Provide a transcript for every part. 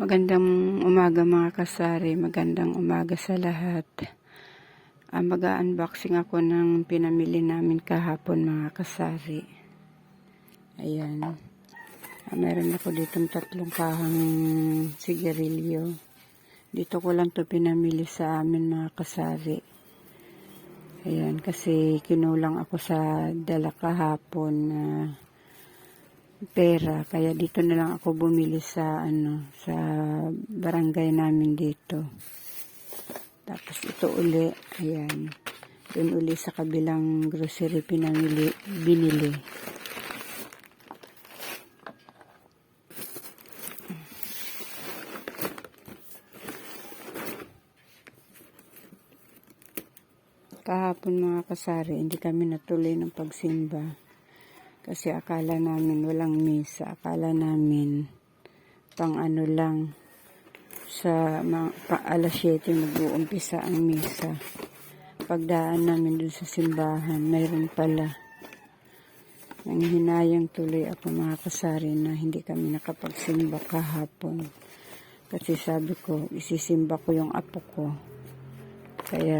Magandang umaga mga kasari, magandang umaga sa lahat. Ah, Mag-unboxing ako ng pinamili namin kahapon mga kasari. Ayan. Ah, meron ako ditong tatlong kahang sigarilyo. Dito ko lang to pinamili sa amin mga kasari. Ayan, kasi kinulang ako sa dala kahapon na pera. Kaya dito na lang ako bumili sa ano sa barangay namin dito. Tapos ito uli, ayan. Doon uli sa kabilang grocery pinamili, binili. Kahapon mga kasari, hindi kami natuloy ng pagsimba. Kasi akala namin walang misa. Akala namin pang ano lang sa mga, pa, alas 7 mag-uumpisa ang misa. Pagdaan namin dun sa simbahan, mayroon pala. Nang hinayang tuloy ako mga kasari na hindi kami nakapagsimba kahapon. Kasi sabi ko, isisimba ko yung apo ko. Kaya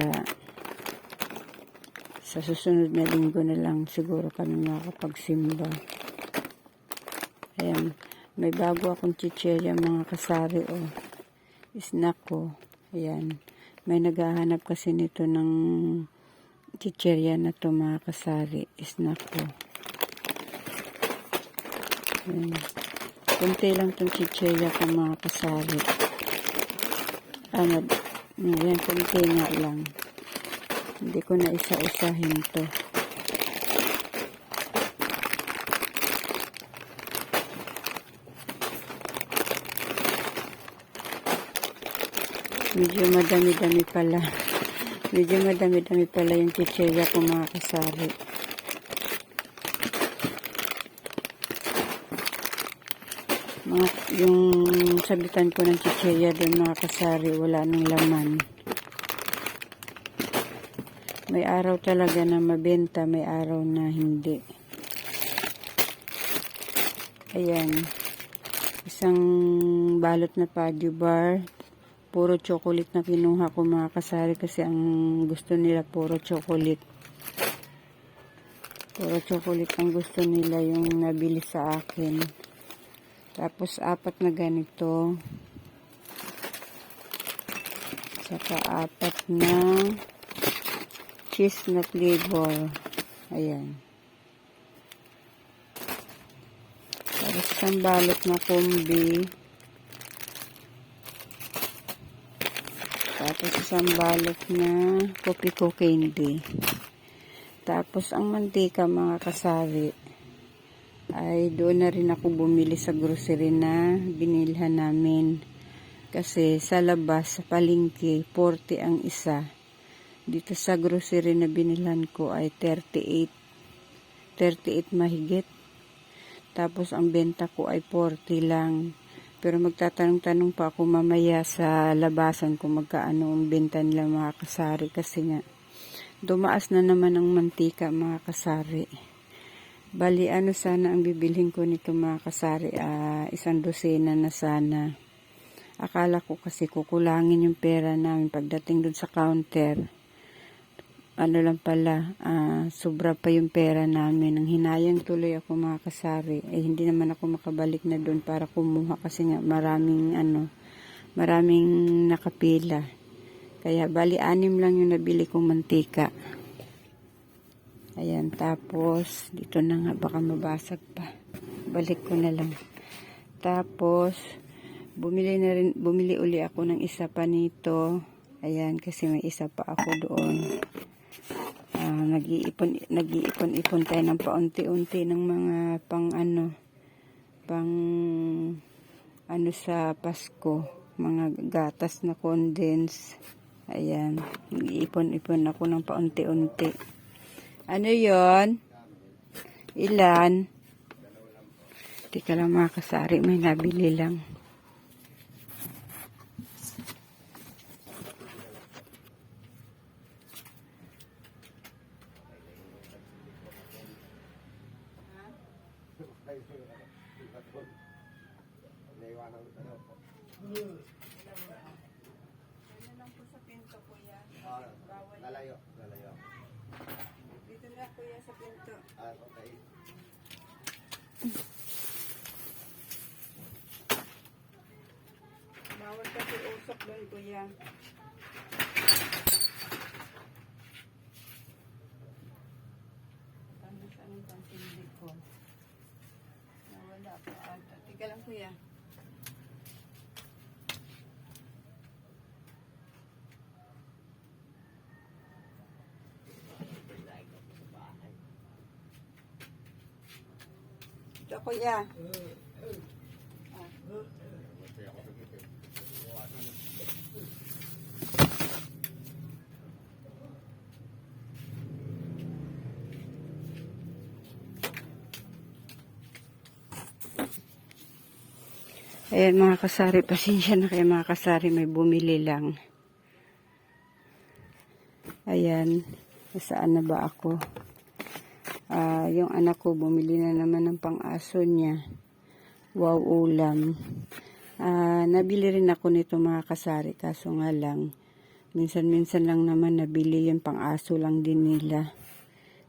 sa susunod na linggo na lang siguro kami makakapagsimba. Ayan, may bago akong chicherya mga kasari o snack ko. Ayan, may naghahanap kasi nito ng chicherya na to mga kasari, snack ko. Ayan. Kunti lang tong chicherya ko mga kasari. Ano, ayan, kunti nga lang. Hindi ko na isa-isahin to. Medyo madami-dami pala. Medyo madami-dami pala yung chicheria ko mga kasari. Mga, yung sabitan ko ng chicheria doon mga kasari, wala nang laman. May araw talaga na mabenta, may araw na hindi. Ayan. Isang balot na paddy bar. Puro chocolate na kinuha ko mga kasari kasi ang gusto nila puro chocolate. Puro chocolate ang gusto nila yung nabili sa akin. Tapos apat na ganito. Saka apat na cheese na flavor. Ayan. Tapos isang balot na kumbi. Tapos isang balot na kopiko candy. Tapos ang mantika mga kasari ay doon na rin ako bumili sa grocery na binilhan namin. Kasi sa labas, sa palengke, 40 ang isa dito sa grocery na binilhan ko ay 38 38 mahigit. Tapos ang benta ko ay 40 lang. Pero magtatanong-tanong pa ako mamaya sa labasan kung magkaano ang benta nila mga kasari. Kasi nga dumaas na naman ang mantika mga kasari. Bali ano sana ang bibilhin ko nito mga kasari? Ah, isang dosena na sana. Akala ko kasi kukulangin yung pera namin pagdating dun sa counter ano lang pala, ah, sobra pa yung pera namin. Ang hinayang tuloy ako mga kasari. Eh, hindi naman ako makabalik na doon para kumuha kasi nga maraming ano, maraming nakapila. Kaya bali anim lang yung nabili kong mantika. Ayan, tapos dito na nga baka mabasag pa. Balik ko na lang. Tapos bumili na rin bumili uli ako ng isa pa nito. Ayan, kasi may isa pa ako doon uh, nag-iipon nag-iipon-ipon tayo ng paunti-unti ng mga pang ano pang ano sa Pasko. Mga gatas na condense ayan nag-iipon-ipon ako ng paunti-unti. Ano yon ilan? Tika lang mga kasari may nabili lang Ano lang po sa pinto, kuya? Ah, Bawal. lalayo, lalayo. Dito na, kuya, sa pinto. Ah, okay. Bawal kasi usok doon, kuya. Ano saan ang pansindi ko? Ata. Tika lang, kuya. Ito, kuya. Ayan mga kasari, pasensya na kayo mga kasari, may bumili lang. Ayan, saan na ba ako? Ah, yung anak ko bumili na naman ng pang-aso niya. Wow, ulam. Ah, nabili rin ako nito mga kasari, kaso nga lang, minsan-minsan lang naman nabili yung pang-aso lang din nila.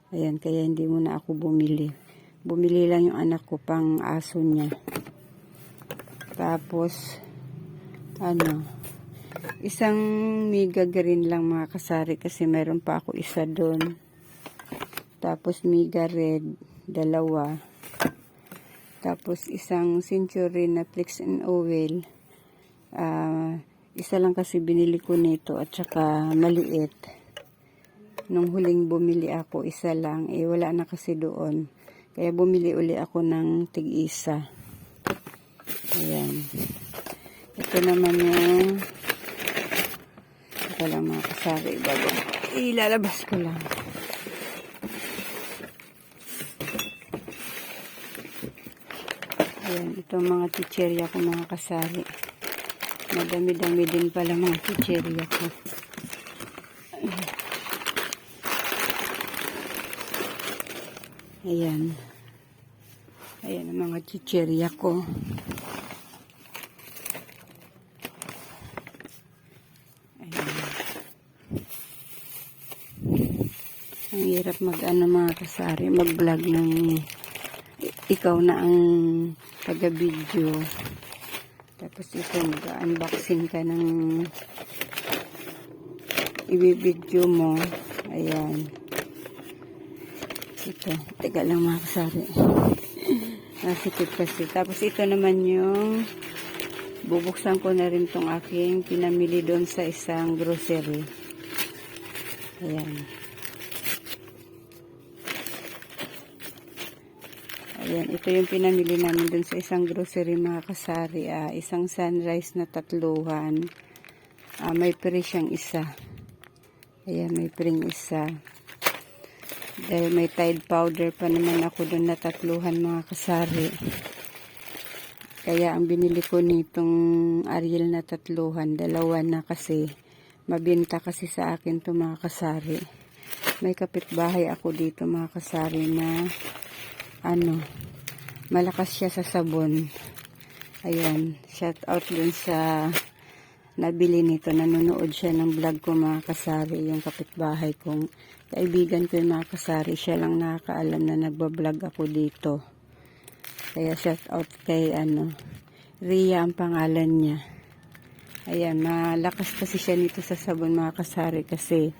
Ayan, kaya hindi muna ako bumili. Bumili lang yung anak ko pang aso niya. Tapos, ano, isang miga green lang mga kasari kasi meron pa ako isa doon. Tapos miga red, dalawa. Tapos isang century na flex and oil. Ah, isa lang kasi binili ko nito at saka maliit. Nung huling bumili ako, isa lang. Eh, wala na kasi doon. Kaya bumili uli ako ng tig-isa. Ayan. Ito naman yung ito lang mga kasari. Bago. Ilalabas ko lang. Ayan. Ito mga chicherya ko mga kasari. Madami-dami din pala mga chicherya ko. Ayan. Ayan ang mga chicherya ko. Ang hirap mag ano mga kasari, mag-vlog ng ikaw na ang taga-video. Tapos ito, mag-unboxing ka ng ibibidyo mo. Ayan. Ito. Teka lang mga kasari. Nasikip kasi. Tapos ito naman yung bubuksan ko na rin tong aking pinamili doon sa isang grocery. Ayan. Ayan, ito yung pinamili namin doon sa isang grocery mga kasari. Ah, isang sunrise na tatluhan. Ah, may pre siyang isa. Ayan, may pring isa. Dahil may Tide powder pa naman ako doon na tatluhan mga kasari. Kaya ang binili ko nitong Ariel na tatluhan, dalawa na kasi. Mabinta kasi sa akin to mga kasari. May kapitbahay ako dito mga kasari na ano, malakas siya sa sabon. Ayan, shout out dun sa nabili nito. Nanonood siya ng vlog ko mga kasari, yung kapitbahay kong kaibigan ko yung mga kasari. Siya lang nakakaalam na nagbablog ako dito. Kaya shout out kay ano, Ria ang pangalan niya. Ayan, malakas kasi siya nito sa sabon mga kasari kasi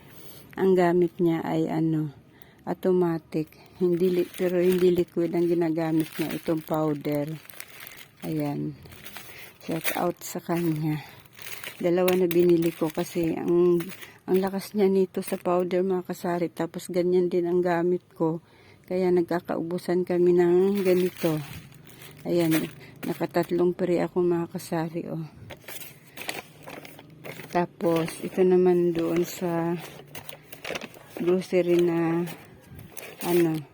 ang gamit niya ay ano, automatic. Hindi, pero hindi liquid ang ginagamit niya, itong powder. Ayan. Shout out sa kanya. Dalawa na binili ko kasi ang ang lakas niya nito sa powder mga kasari. Tapos ganyan din ang gamit ko. Kaya nagkakaubusan kami ng ganito. Ayan, nakatatlong pre ako mga kasari. Oh. Tapos, ito naman doon sa grocery na ano,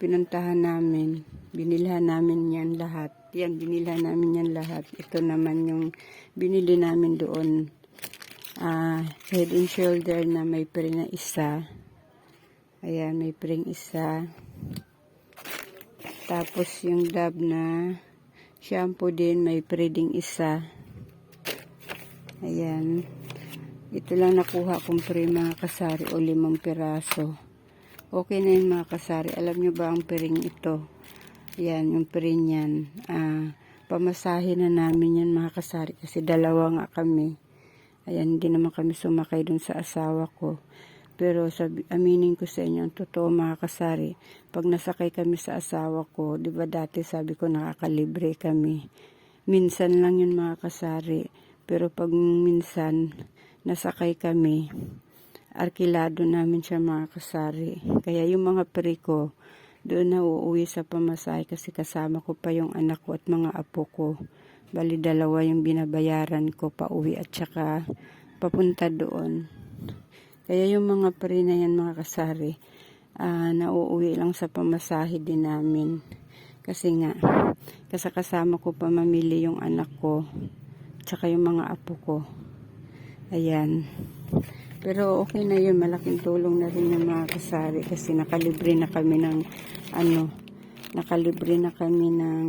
pinuntahan namin. Binilhan namin yan lahat. Yan, binilhan namin yan lahat. Ito naman yung binili namin doon. ah head and shoulder na may pre na isa. Ayan, may pring isa. Tapos yung dab na shampoo din, may pre ding isa. Ayan. Ito lang nakuha kong pre mga kasari o limang piraso. Okay na yun mga kasari. Alam nyo ba ang piring ito? Yan, yung piring yan. Ah, pamasahe na namin yan mga kasari kasi dalawa nga kami. Ayan, hindi naman kami sumakay dun sa asawa ko. Pero sabi, aminin ko sa inyo, ang totoo mga kasari, pag nasakay kami sa asawa ko, di ba dati sabi ko nakakalibre kami. Minsan lang yun mga kasari. Pero pag minsan, nasakay kami, arkilado namin siya mga kasari. Kaya yung mga peri ko, doon na uuwi sa pamasahe kasi kasama ko pa yung anak ko at mga apo ko. Bali dalawa yung binabayaran ko pa uwi at saka papunta doon. Kaya yung mga peri na yan mga kasari, ah, nauuwi lang sa pamasahe din namin. Kasi nga, kasakasama ko pa mamili yung anak ko, tsaka yung mga apo ko. Ayan. Pero okay na yun, malaking tulong na rin yung mga kasari kasi nakalibre na kami ng ano, nakalibre na kami ng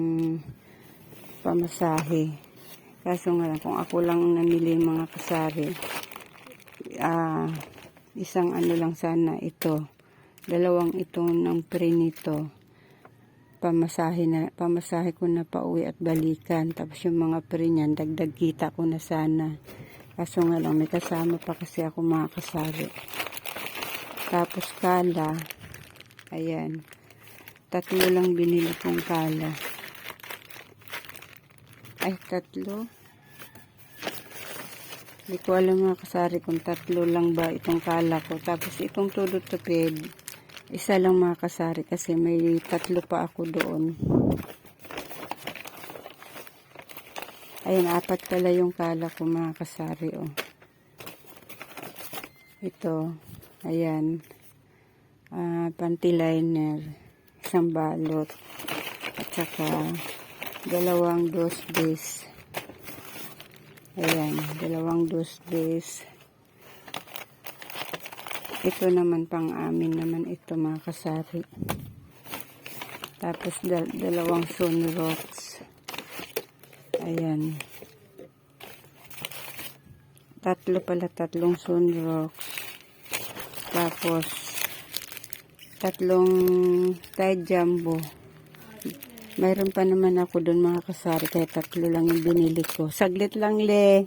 pamasahe. Kaso nga lang, kung ako lang namili yung mga kasari, ah, isang ano lang sana ito, dalawang ito ng pre nito, pamasahe na, pamasahe ko na pauwi at balikan. Tapos yung mga pre niyan, dagdag kita ko na sana. Kaso nga lang, may kasama pa kasi ako mga kasari. Tapos kala, ayan, tatlo lang binili kong kala. Ay, tatlo. Hindi ko alam mga kasari kung tatlo lang ba itong kala ko. Tapos itong tudot tupid, isa lang mga kasari kasi may tatlo pa ako doon. Ayan, apat pala yung kala ko mga kasari, oh. Ito, ayan. Ah, panty liner, isang balot, at saka dalawang dos base. Ayan, dalawang dos base. Ito naman pang amin naman ito mga kasari. Tapos dal- dalawang sunrocks. Ayan. Tatlo pala, tatlong sunrocks. Tapos, tatlong Tide Jumbo. Mayroon pa naman ako doon mga kasari, kaya tatlo lang yung binili ko. Saglit lang le.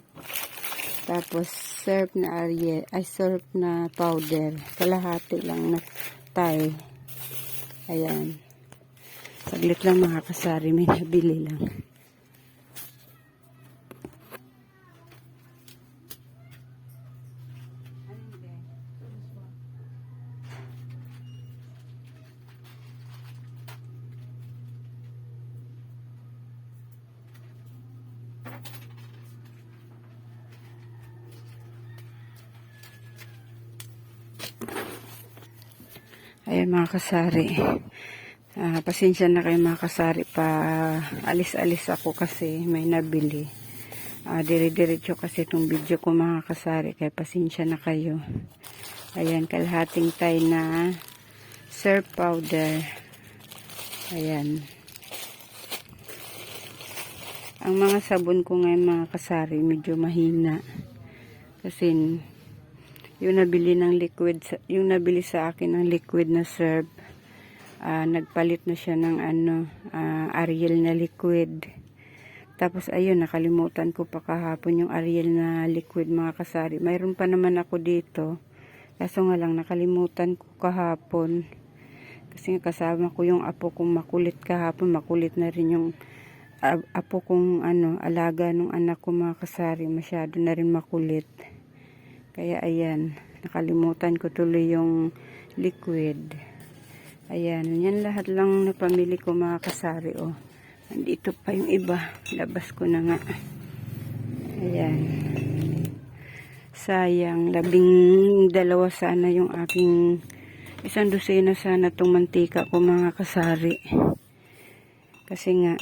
Tapos, syrup na Ariel, ay syrup na powder. Kalahati lang na Thai. Ayan. Saglit lang mga kasari, may nabili lang. Ayan mga kasari. Ah, pasensya na kayo mga kasari pa alis-alis ako kasi may nabili. Ah, dire-diretso kasi itong video ko mga kasari kaya pasensya na kayo. Ayan, kalahating tay na syrup powder. Ayan. Ang mga sabon ko ngayon mga kasari medyo mahina. Kasi yung nabili ng liquid, yung nabili sa akin ng liquid na serve, ah, nagpalit na siya ng ano, ah, Ariel na liquid. Tapos ayun, nakalimutan ko pa kahapon yung Ariel na liquid mga kasari. Mayroon pa naman ako dito. Kaso nga lang, nakalimutan ko kahapon. Kasi kasama ko yung apo kong makulit kahapon. Makulit na rin yung ah, apo kong ano, alaga nung anak ko mga kasari. Masyado na rin makulit. Kaya ayan, nakalimutan ko tuloy yung liquid. Ayan, yan lahat lang na pamili ko mga kasari. Oh. Nandito pa yung iba. Labas ko na nga. Ayan. Sayang, labing dalawa sana yung aking isang dosena sana itong mantika ko mga kasari. Kasi nga,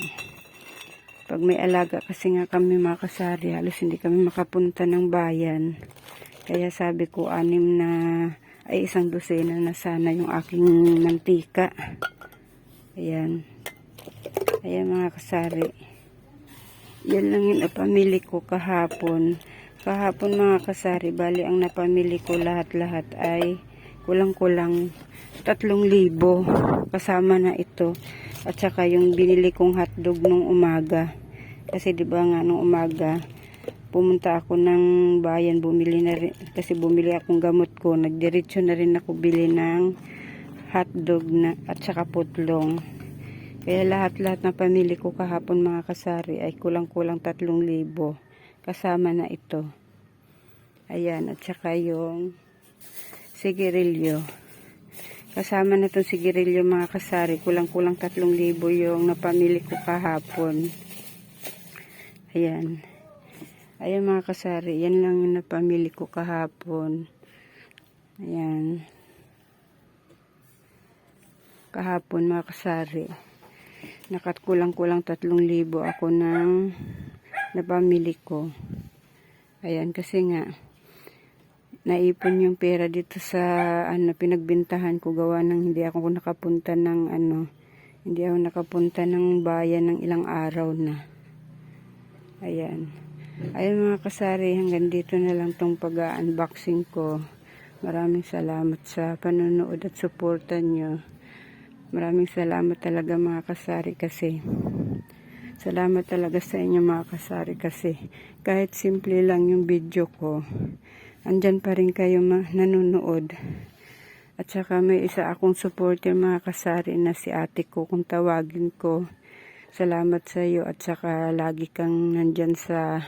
pag may alaga kasi nga kami mga kasari, halos hindi kami makapunta ng bayan. Kaya sabi ko, anim na, ay isang dosena na sana yung aking mantika. Ayan. Ayan mga kasari. Yan lang yung napamili ko kahapon. Kahapon mga kasari, bali ang napamili ko lahat-lahat ay kulang-kulang tatlong libo kasama na ito at saka yung binili kong hotdog nung umaga kasi di ba nga nung umaga pumunta ako ng bayan bumili na rin kasi bumili akong gamot ko. Nagdiretso na rin ako bili ng hotdog na at saka putlong. Kaya lahat-lahat na pamili ko kahapon mga kasari ay kulang-kulang tatlong libo. Kasama na ito. Ayan at saka yung sigirilyo kasama na itong sigirilyo mga kasari. Kulang-kulang tatlong libo yung napamili ko kahapon. Ayan ayan mga kasari yan lang yung napamili ko kahapon. Ayan. Kahapon mga kasari nakat kulang-kulang tatlong libo ako ng napamili ko. Ayan kasi nga naipon yung pera dito sa ano pinagbintahan ko gawa ng hindi ako nakapunta ng ano hindi ako nakapunta ng bayan ng ilang araw na. Ayan ayan mga kasari hanggang dito na lang tong pag-unboxing ko maraming salamat sa panonood at suporta nyo maraming salamat talaga mga kasari kasi Salamat talaga sa inyo mga kasari kasi kahit simple lang yung video ko, andyan pa rin kayo nanonood. At saka may isa akong supporter mga kasari na si ate ko kung tawagin ko. Salamat sa iyo at saka lagi kang nandyan sa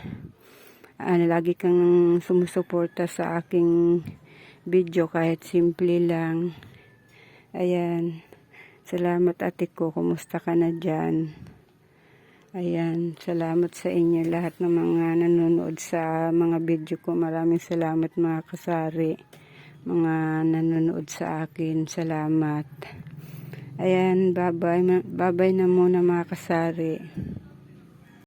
ano, lagi kang sumusuporta sa aking video kahit simple lang. Ayan. Salamat ate ko. Kumusta ka na dyan? Ayan, salamat sa inyo lahat ng mga nanonood sa mga video ko. Maraming salamat mga kasari, mga nanonood sa akin. Salamat. Ayan, bye-bye, bye-bye na muna mga kasari.